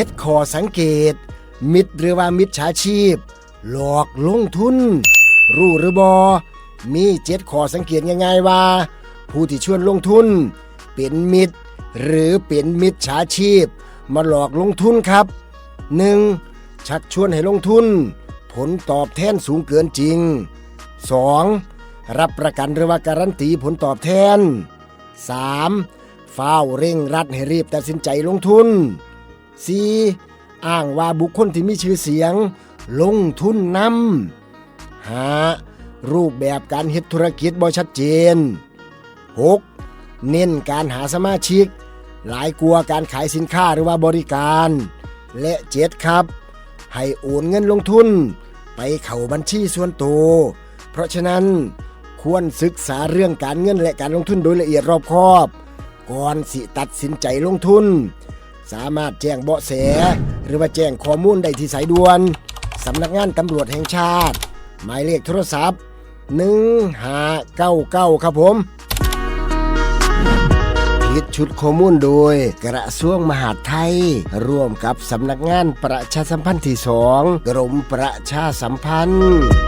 จ็ดข้อสังเกต มิตรหรือว่ามิจฉาชีพ หลอกลงทุน รู้หรือบอมีเจ็ดข้อสังเกตง่ายๆว่า ผู้ที่ชวนลงทุน เป็นมิตร หรือเป็นมิจฉาชีพ มาหลอกลงทุนครับ 1. ชักชวนให้ลงทุน ผลตอบแทนสูงเกินจริง 2. รับประกันหรือว่าการันตีผลตอบแทน 3. เฝ้าเร่งรัดให้รีบตัดสินใจลงทุน 4. อ้างว่าบุคคลที่มีชื่อเสียง ลงทุนนำ 5. รูปแบบการเฮ็ดธุรกิจบ่ชัดเจน 6. เน้นการหาสมาชิก หลายกลัวการขายสินค้าหรือว่าบริการ และเจ็ดครับ ให้โอนเงินลงทุน ไปเข้าบัญชีส่วนตัวเพราะฉะนั้นควรศึกษาเรื่องการเงินและการลงทุนโดยละเอียดรอบคอบ ก่อนสิตัดสินใจลงทุน สามารถแจ้งเบาะแส หรือว่าแจ้งข้อมูลได้ที่สายด่วนสำนักงานตำรวจแห่งชาติ หมายเลขโทรศัพท์1599 ครับผมคิดชุดข้อมูลโดย กระทรวงมหาดไทย ร่วมกับสำนักงานประชาสัมพันธ์ที่สองกรมประชาสัมพันธ์